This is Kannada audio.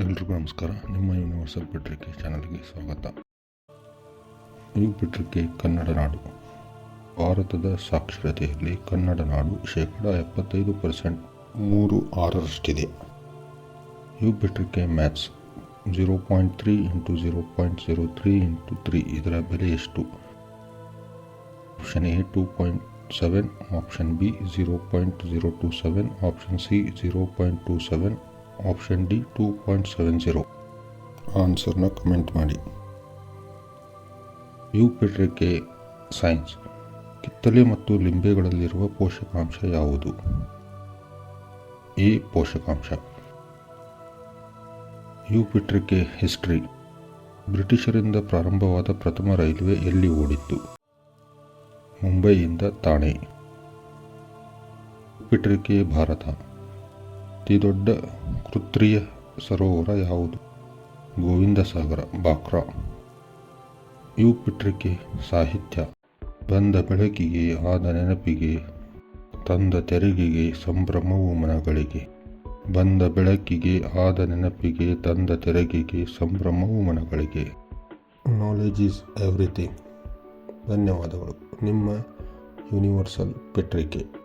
ಎಲ್ರಿಗೂ ನಮಸ್ಕಾರ. ನಿಮ್ಮ ಯೂನಿವರ್ಸಲ್ ಪೆಟ್ರಿಕೆ ಚಾನಲ್ಗೆ ಸ್ವಾಗತ. ಈ ಪೆಟ್ರಿಕೆ, ಕನ್ನಡ ನಾಡು. ಭಾರತದ ಸಾಕ್ಷರತೆಯಲ್ಲಿ ಕನ್ನಡ ನಾಡು ಶೇಕಡ ಎಪ್ಪತ್ತೈದು ಪರ್ಸೆಂಟ್ ಮೂರು ಆರರಷ್ಟಿದೆ. You ಪೆಟ್ರಿಕೆ maths zero point three into zero point zero three into three ಇದರ ಬೆಲೆ ಎಷ್ಟು? Option A two point seven, option B zero point zero two seven, option C zero point two seven option D two point seven zero. ಆನ್ಸರ್ನ comment ಮಾಡಿ. ಯು ಪೆಟ್ರಿಕೆ ಸೈನ್ಸ್. ಕಿತ್ತಲೆ ಮತ್ತು ಲಿಂಬೆಗಳಲ್ಲಿರುವ ಪೋಷಕಾಂಶ ಯಾವುದು? ಎ, ಪೋಷಕಾಂಶ. ಯು ಪೆಟ್ರಿಕೆ ಹಿಸ್ಟ್ರಿ. ಬ್ರಿಟಿಷರಿಂದ ಪ್ರಾರಂಭವಾದ ಪ್ರಥಮ ರೈಲ್ವೆ ಎಲ್ಲಿ ಓಡಿತ್ತು? ಮುಂಬೈಯಿಂದ ತಾಣೆ ಪಿಟ್ರಿಕೆ ಭಾರತ. ಅತಿ ದೊಡ್ಡ ಕೃತ್ರಿಯ ಸರೋವರ ಯಾವುದು? ಗೋವಿಂದ ಸಾಗರ, ಬಾಕ್ರಾ. ಪಿಟ್ರಿಕೆ ಸಾಹಿತ್ಯ. ಬಂದ ಬೆಳಕಿಗೆ, ಆದ ನೆನಪಿಗೆ, ತಂದ ತೆರಿಗೆಗೆ, ಸಂಭ್ರಮವು ಮನಗಳಿಗೆ. ಬಂದ ಬೆಳಕಿಗೆ, ಆದ ನೆನಪಿಗೆ, ತಂದ ತೆರಿಗೆಗೆ, ಸಂಭ್ರಮವು ಮನಗಳಿಗೆ. ನಾಲೆಜ್ ಈಸ್ ಎವ್ರಿಥಿಂಗ್ ಧನ್ಯವಾದಗಳು. ನಿಮ್ಮ ಯೂನಿವರ್ಸಲ್ ಪೆಟ್ರಿಕೆ.